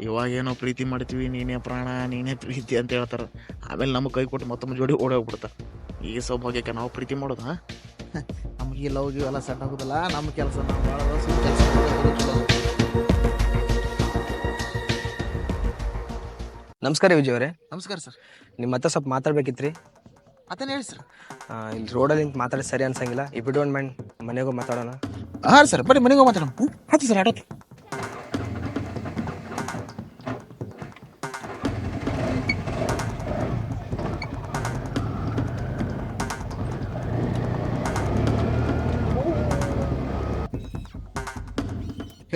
ಇವಾಗೇನೋ ಪ್ರೀತಿ ಮಾಡ್ತೀವಿ ನೀನೇ ಪ್ರಾಣ ನೀನೇ ಪ್ರೀತಿ ಅಂತ ಹೇಳ್ತಾರೆ. ಆಮೇಲೆ ನಮಗೆ ಕೈ ಕೊಟ್ಟು ಮತ್ತೊಮ್ಮೆ ಜೋಡಿ ಓಡೋಗ್ಬಿಡ್ತಾರೆ ಈ ಸೌಭಾಗ್ಯಕ್ಕೆ ನಾವು ಪ್ರೀತಿ ಮಾಡೋದು? ನಮ್ಗೆ ಲವ್ ಗಿವ್ ಎಲ್ಲ ಸೆಟ್ ಆಗೋದಿಲ್ಲ ನಮ್ಮ ಕೆಲಸ ನಾವು ಭಾಳ ಕೆಲಸ ನಮಸ್ಕಾರ ವಿಜಯ್ ಅವರೇ. ನಮಸ್ಕಾರ ಸರ್. ನಿಮ್ಮ ಹತ್ರ ಸ್ವಲ್ಪ ಮಾತಾಡ್ಬೇಕಿತ್ರಿ. ಅದನ್ನ ಹೇಳಿ ಸರ್? ಆ, ಇಲ್ಲಿ ರೋಡಲ್ಲಿ ನಿಂತು ಮಾತಾಡಿ ಸರಿ ಅನ್ಸಂಗಿಲ್ಲ. ಇಫ್ ಯು ಡೋಂಟ್ ಮೈಂಡ್ ಮನೆಗೂ ಮಾತಾಡೋಣ. ಹಾಂ ಸರ್ ಬರ್ರಿ ಮನೆಗೂ ಮಾತಾಡೋಣ. ಹಾಂ ಸರ್ ಆಟೋತಿ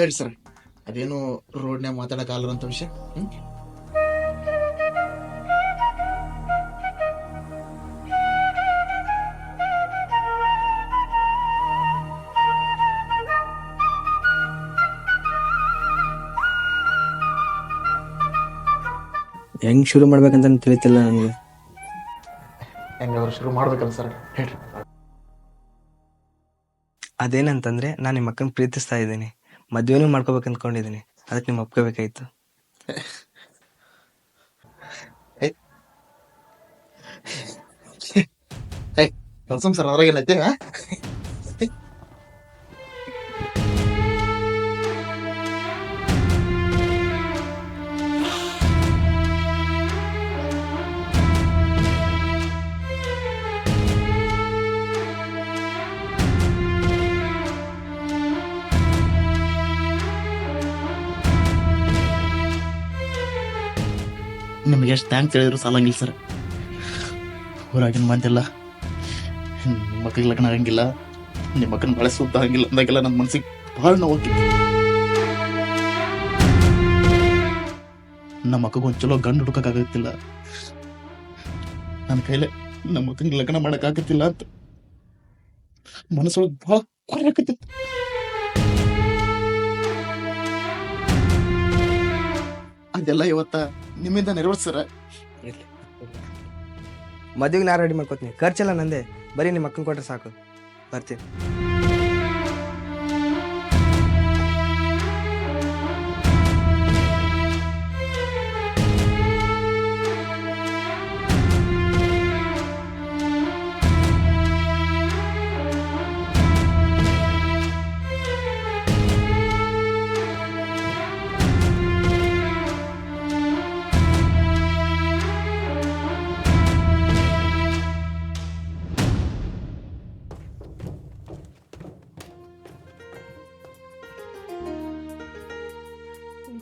ಹೇಳಿ ಸರ್. ಅದೇನು ರೋಡ್ನ್ಯಾಗ ಮಾತಾಡೋಕ್ಕಾಗಲ್ಲ ಅಂತ ವಿಷಯ? ಹ್ಞೂ ಹೆಂಗ್ ಶುರು ಮಾಡ್ಬೇಕಂತ ತಿಳಿತಿಲ್ಲ ನನಗೆ ಹೆಂಗಾದ್ರು ಶುರು ಮಾಡ್ಬೇಕಲ್ಲ ಸರ್. ಹೇಳ್ರಿ. ಅದೇನಂತಂದ್ರೆ ನಾನು ನಿಮ್ಮ ಅಕ್ಕನ ಪ್ರೀತಿಸ್ತಾ ಇದ್ದೀನಿ. ಮದ್ವೆನೂ ಮಾಡ್ಕೋಬೇಕು ಅಂದ್ಕೊಂಡಿದ್ದೀನಿ ಅದಕ್ಕೆ ನಿಮ್ ಒಪ್ಕೋಬೇಕಾಯ್ತು. ಸರ್ ಅದ್ರಾಗ ಏನೈತೆ ನಿಮಗೆ ಎಷ್ಟು ಥ್ಯಾಂಕ್ಸ್ ಹೇಳಿದ್ರು ಸಾಲಂಗಿಲ್ಲ ಸರ್ ಊರಾಗಿನ ಮಂದಿಲ್ಲ ನಿಮ್ಮ ಮಕ್ಳಿಗೆ ಲಗ್ನ ಆಗಂಗಿಲ್ಲ ನಿಮ್ಮ ಮಕ್ಕನ ಬಳಸುತ್ತ ಸುತ್ತ ಹಂಗಿಲ್ಲ ಅಂದಾಗೆಲ್ಲ ನನ್ನ ಮನ್ಸಿಗೆ ಭಾಳ ನೋವಾಗಿತ್ತು ನಮ್ಮ ಮಕ್ಕಗೊಂದು ಚಲೋ ಗಂಡು ಹುಡುಕಕ್ಕಾಗತ್ತಿಲ್ಲ ನನ್ನ ಕೈಲೇ ನಮ್ಮ ಮಕ್ಕನಿಗೆ ಲಗ್ನ ಮಾಡೋಕ್ಕಾಗತ್ತಿಲ್ಲ ಅಂತ ಮನಸ್ಸೊಳಗೆ ಭಾಳ ಕೊರಕತ್ತಿತ್ತು ಅದೆಲ್ಲ ಇವತ್ತ ನಿಮ್ಮಿಂದ ನೆರವೇರ್ಸರ ಮದುವೆಗೆ ನಾ ರೆಡಿ ಮಾಡ್ಕೋತೀನಿ. ಖರ್ಚೆಲ್ಲ ನಂದೆ. ಬರೀ ನಿಮ್ಮ ಅಕ್ಕನ ಕೊಟ್ರೆ ಸಾಕು. ಬರ್ತೀನಿ.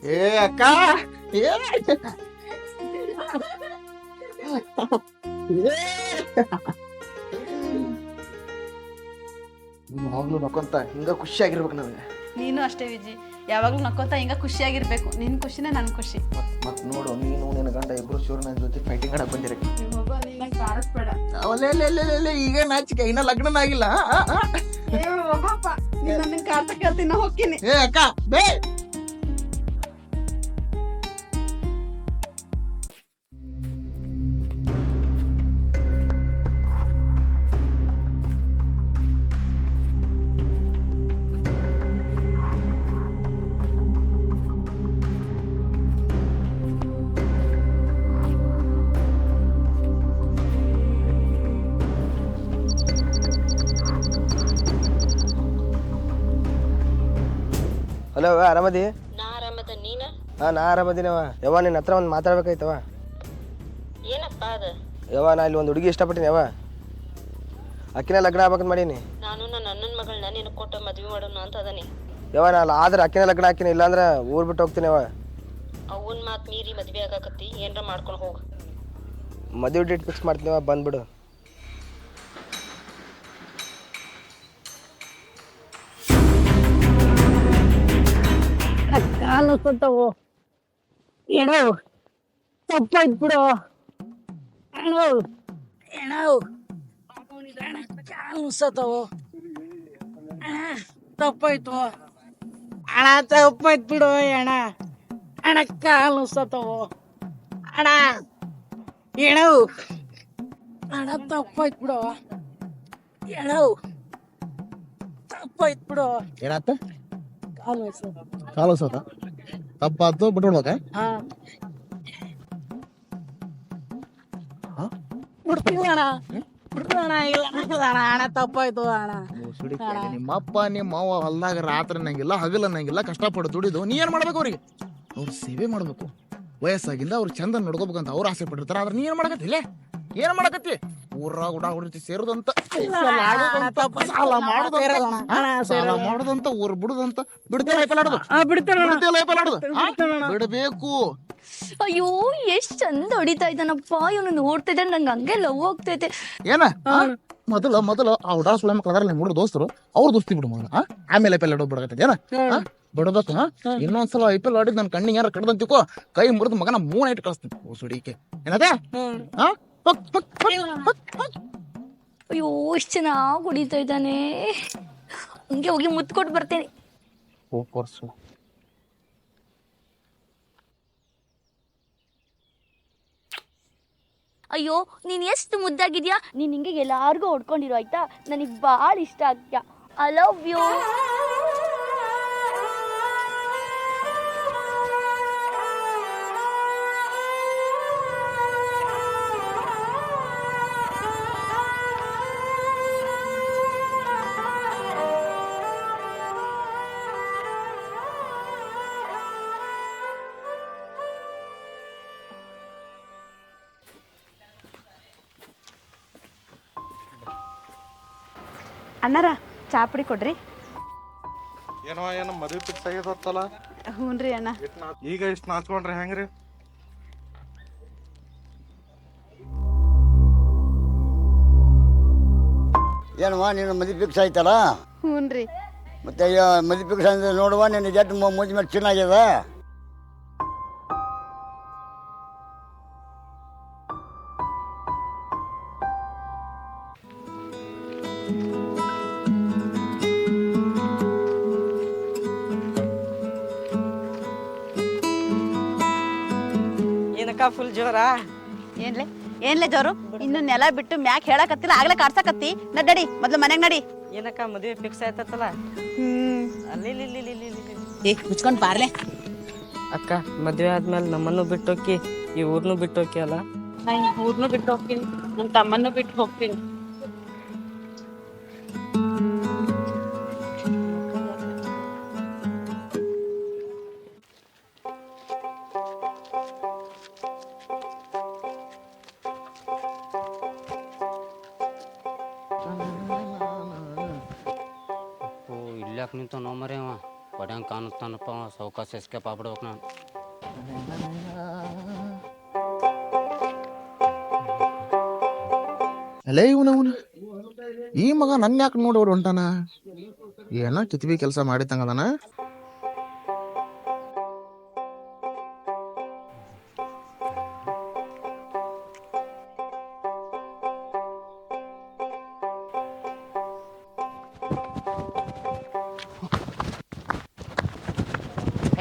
ಏ ಅಕ್ಕ? ಏ? ಯಾವಾಗ್ಲೂ ನಕ್ಕೊಂತ ಹಿಂಗ ಖುಷಿಯಾಗಿರ್ಬೇಕು ನನಗೆ. ನೀನು ಅಷ್ಟೇ ವಿಜಿ. ಯಾವಾಗಲೂ ನಕ್ಕೋತ ಹಿಂಗ ಖುಷಿಯಾಗಿರ್ಬೇಕು. ನಿನ್ ಖುಷಿನೇ ನನ್ ಖುಷಿ. ಮತ್ ನೋಡು ನೀನು ನಿನ್ನ ಗಂಡ ಇಬ್ರು ಶೂರ್ ನನ್ನ ಜೊತೆ ಫೈಟಿಂಗ್ ಆಡಕ್ ಬಂದಿರಿ. ಅವಲೇ ಈಗ ನಾಚಿಕೆ ಇನ್ನ ಲಗ್ನ ಆಗಿಲ್ಲ. ಏ ಅಕ್ಕ ಬೇ! ಹಲೋ ಆರಾಮದಿ? ನಾ ಆರಾಮದ ನೀನ? ಹಾ ನಾ ಆರಾಮದಿನವ. ಯವ್ವ ನಿನ್ನ ಹತ್ರ ಒಂದು ಮಾತಾಡ್ಬೇಕಾಯ್ತವ. ಏನಪ್ಪ ಅದ? ಯವ್ವ ನಾ ಇಲ್ಲಿ ಒಂದು ಹುಡುಗಿ ಇಷ್ಟಪಟ್ಟಿನಿ ಯವ್ವ. ಅಕ್ಕಿನ ಲಗ್ನ ಆಗ್ಬೇಕಂತ ಮಾಡೀನಿ. ನಾನು ನನ್ನ ಅಣ್ಣನ ಮಗಳನ್ನ ನಿನಗೆ ಕೊಟ್ಟು ಮದ್ವೆ ಮಾಡೋಣ ಅಂತ ಅದನಿ. ಯವ್ವ ನಾ ಆದ್ರೆ ಅಕ್ಕಿನ ಲಗ್ನ ಹಾಕಿನಿ ಇಲ್ಲಾಂದ್ರೆ ಊರ್ ಬಿಟ್ಟು ಹೋಗ್ತೀನಿ ಯವ್ವ. ಅವನ್ ಮಾತ್ ಮೀರಿ ಮದ್ವೆ ಆಗಾಕತ್ತಿ ಏನರ ಮಾಡ್ಕೊಂಡು ಹೋಗ. ಮದುವೆ ಡೇಟ್ ಫಿಕ್ಸ್ ಮಾಡ್ತೀನಿ ಯವ್ವ ಬಂದ್ಬಿಡು. ಕಾಲು ಸುತ್ತವು ಏನೋ ತಪ್ಪಾಯ್ತು ಬಿಡು. ಏನೋ ಏನೋ ಅಣ್ಣ ತಪ್ಪಾಯ್ತು. ಅಣ ತಪ್ಪಾಯ್ತು ಬಿಡು ಅಣ್ಣ. ಅಣ್ಣ ಕಾಲು ಸತ್ತವು ಅಣ್ಣ ಏನೋ ಅಣ್ಣ ತಪ್ಪಾಯ್ತು ಬಿಡು. ಏನೋ ತಪ್ಪಾಯ್ತು ಬಿಡು. ಏನತ್ತ ಕಾಲು ಕಾಲು ಸೋತ ತಪ್ಪಾತು ಬಿಟ್ಬಿಡ್ಬೇಕ ಹಾ. ಬಿಡ್ತೀನಿ ಅಣ್ಣ. ಬಿಡ್ತೀನಿ ಅಣ್ಣ. ಇಲ್ಲ ಇಲ್ಲ ಅಣ್ಣ ಅಣ್ಣ ತಪ್ಪಾಯ್ತು ಅಣ್ಣ. ನಿಮ್ಮಪ್ಪ ನಿಮ್ಮ ಅವ್ವ ಹೊಲ್ದಾಗ ರಾತ್ರಿ ಅನ್ನಂಗಿಲ್ಲ ಹಗಲ ಅನ್ನಂಗಿಲ್ಲ ಕಷ್ಟಪಟ್ಟು ದುಡಿದು ನೀ ಏನ್ ಮಾಡ್ಬೇಕು ಅವ್ರಿಗೆ? ಅವ್ರ ಸೇವೆ ಮಾಡ್ಬೇಕು. ವಯಸ್ಸಾಗಿಂದ ಅವ್ರು ಚಂದ ನೋಡ್ಕೋಬೇಕಂತ ಅವ್ರು ಆಸೆ ಪಟ್ಟಿರ್ತಾರ ಆದ್ರೆ ನೀ ಏನ್ ಮಾಡಕತ್ತಿಲ್ಲ ಏನ್ ಮಾಡಕತ್ತಿ? ಊರಾಗ ಉಡಾ ಹೊಡಿತಿ ಸೇರುದಂತ. ಸಾಲ ಆಡೋದಂತ, ಸಾಲ ಮಾಡೋದಂತ. ಅಣ್ಣ ಸಾಲ ಮಾಡೋದಂತ ಊರ್ ಬಿಡುದಂತ. ಬಿಡ್ತೇ ಲೈಫಲ್ ಆಡೋದು? ಬಿಡ್ತೇ ಲೈಫಲ್ ಆಡೋದು? ಬಿಡ್ಬೇಕು. ಅಯ್ಯೋ ಎಷ್ಟ್ ಚಂದ ಹೊಡಿತಾ ಇದ್ದಾನಪ್ಪ ಇವನು ನೋಡ್ತಾ ಇದ್ದಾನೆ ನಂಗೆ ಹಂಗೆ ಲವ್ ಹೋಗ್ತೈತೆ ಏನ? ಆ? ಮೊದಲ ಮೊದಲ ಆ ಉಡಾ ಸುಳ್ಳ ಮಕ್ಳು ಅದಾರಲ್ಲ ಮೂರು ಹುಡುಗ ದೋಸ್ತರು ಅವ್ರು ದೋಸ್ತಿ ಬಿಡು ಮಗ ಆ? ಆಮೇಲೆ ಐ ಪಿ ಎಲ್ ಆಡೋದು ಬಿಡಕತ್ತೈತಿ ಏನ? ಆ? ಬಿಡಬೇಕು ಹಾ? ಇನ್ನೊಂದ್ಸಲ ಐ ಪಿ ಎಲ್ ಆಡಿದ್ ನನ್ನ ಕಣ್ಣಿಗೆ ಯಾರು ಕಡ್ದಂತಿಕೋ ಕೈ ಮುರಿದು ಮಗನ ಮೂನ್ ಇಟ್ಟು ಕಳಿಸ್ತೀನಿ. ಓ ಸುಡಿಕೆ. ಏನದೇ? ಹಾ? ಅಯ್ಯೋ ಎಷ್ಟ್ ಚೆನ್ನಾಗಿ ಕುಡಿತಾ ಇದ್ದಾನೆ. ಹಂಗೆ ಹೋಗಿ ಮುತ್ತು ಕೊಟ್ಟು ಬರ್ತೇನೆ ಅಯ್ಯೋ ನೀನ್ ಎಷ್ಟು ಮುದ್ದಾಗಿದ್ಯಾ? ನೀನ್ ಹಿಂಗೆ ಎಲ್ಲಾರ್ಗೂ ಹೊಡ್ಕೊಂಡಿರೋ ಆಯ್ತಾ? ನನಗೆ ಭಾಳ ಇಷ್ಟ ಆಗ್ತ್ಯಾ? ಐ ಲವ್ ಯು ಅಣ್ಣಾರ ಚಾಪುಡಿ ಕೊಡ್ರಿ. ಏನೋ ಏನೋ ಮದುವೆ ಫಿಕ್ಸ್ ಆಗಿದತ್ತಲ್ಲ ಹ್ಞೂ ರೀ ಅಣ್ಣ. ಈಗ ಇಷ್ಟು ನಾಚ್ಕೊಂಡ್ರೆ ಹೆಂಗ್ರಿ? ಏನವ್ವ ನೀನು ಮದುವೆ ಫಿಕ್ಸ್ ಆಯ್ತಲ್ಲ? ಹ್ಞೂ ರೀ ಮತ್ತೆ ಮದುವೆ ಫಿಕ್ಸ್ ಅಂದ್ರೆ ನೋಡುವ ನಿನ್ನ ಜಟ್ ಮುಜ್ ಮೇಲೆ ಚೆನ್ನಾಗ್ಯದ ಫುಲ್ ಜೋರ? ಏನ್ಲೆ? ಏನ್ಲೆ ಜೋರು? ಇನ್ನು ನೆಲ ಬಿಟ್ಟು ಮ್ಯಾಕ್ ಹೇಳಕತ್ತಿಲ್ಲ ಆಗ್ಲೇ ಕಾಡ್ಸಕತ್ತಿ. ನಡಿ ಮೊದ್ಲು ಮನೆಗ್ ನಡಿ. ಏನಕ್ಕ ಮದುವೆ ಫಿಕ್ಸ್ ಆಯ್ತತ್ತಲ್ಲ? ಅಲ್ಲಿ ಇಲ್ಲಿ ಇಲ್ಲಿ ಇಲ್ಲಿ ಇಲ್ಲಿ ಇಲ್ಲಿ. ಏ ಮುಚ್ಕೊಂಡ್ ಪಾರ್ಲೆ ಅಕ್ಕ ಮದ್ವೆ ಆದ್ಮೇಲೆ ನಮ್ಮನ್ನು ಬಿಟ್ಟೋಕಿ ಈ ಊರ್ನು ಬಿಟ್ಟೋಕಿ ಅಲ್ಲ? ಊರ್ನು ಬಿಟ್ಟು ಹೋಗ್ತೀನಿ ನನ್ ತಮ್ಮನ್ನು ಬಿಟ್ಟು ಹೋಗ್ತೀನಿ. ಹೊಡ್ಯಂಗೆ ಕಾಣುತ್ತಾನಪ್ಪ? ಅವ ಸಾವ್ಕಾಸ ಎಸ್ಕೇಪ್ ಆಗ್ಬಿಡ್ಬೇಕು ನಾನು. ಅಲೇ ಇವನು, ಅವನು. ಈ ಮಗ ನನ್ನ ಯಾಕೆ ನೋಡಿ ಹೊಂಟಾನ? ಏನೋ ಕಿತ್ಬಿ ಕೆಲಸ ಮಾಡಿದಂಗದಾನ?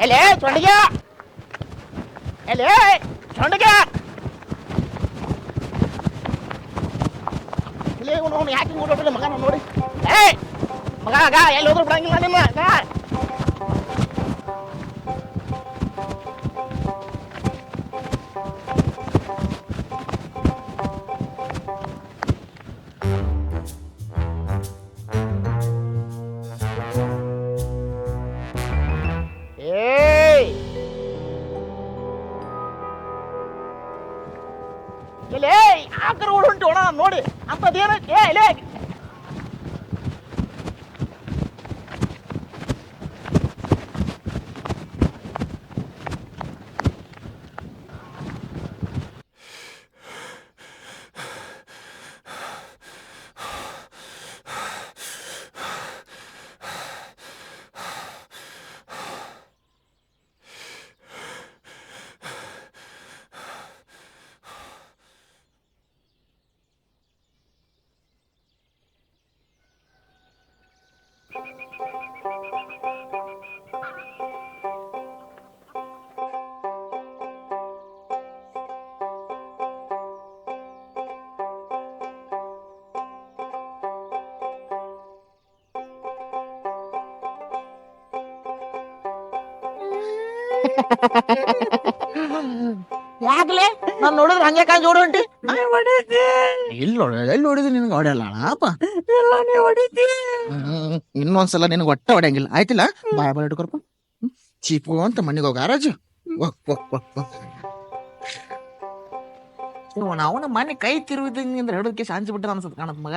ಎಲೆ ಚೊಂಡಿಗೆ ಎಲೆ ಚೊಂಡಿಗೆ ಇಲ್ಲಿ ಇವನು ಯಾಕೆ ಓಡೋಡಿಲ್ಲ ಮಗ ನೋಡಿ. ಏ ಮಗ, ಆಗ, ಎಲ್ಲಿ ಹೋದ್ರು ಬಿಡಂಗಿಲ್ಲ ನಿಮ್ಮ. ಏಯ್! ಎಲೆ ಆ ಓಡ್ ಹೊಂಟಿ ಅಣ್ಣ ನೋಡಿ ಅಂತದೇನ ಏ ಎಲೆ ಯಾಕ್ಲೆ ನಾನು ನೋಡಿದ್ರೆ ಹಂಗೆ ಕಾಂಜ್ ಓಡು ಹೊಂಟಿ ಎಲ್ಲಿ ಹೊಡಿದು ನಿನಗೆ ಹೊಡೆಯಲ್ಲ ಅಪ್ಪ ಹ್ಮ್, ಇನ್ನೊಂದ್ಸಲ ನಿನಗೆ ಒಟ್ಟ ಹೊಡೆಯಂಗಿಲ್ಲ ಆಯ್ತಿಲ್ಲ ಬಾಯ್ ಬಾಯ್ ಇಟ್ಕೊರಪ್ಪ ಚೀಪು ಅಂತ ಮನೆಗೆ ಹೋಗ ರಾಜು ನಾವು ಮನೆ ಕೈ ತಿರುವಿದಂಗಿಂದ್ರೆ ಹಿಡಿದಕ್ಕೆ ಶಾಂತಿ ಬಿಟ್ಟ ಅನ್ಸತ್ ಕಾಣತ್ ಮಗ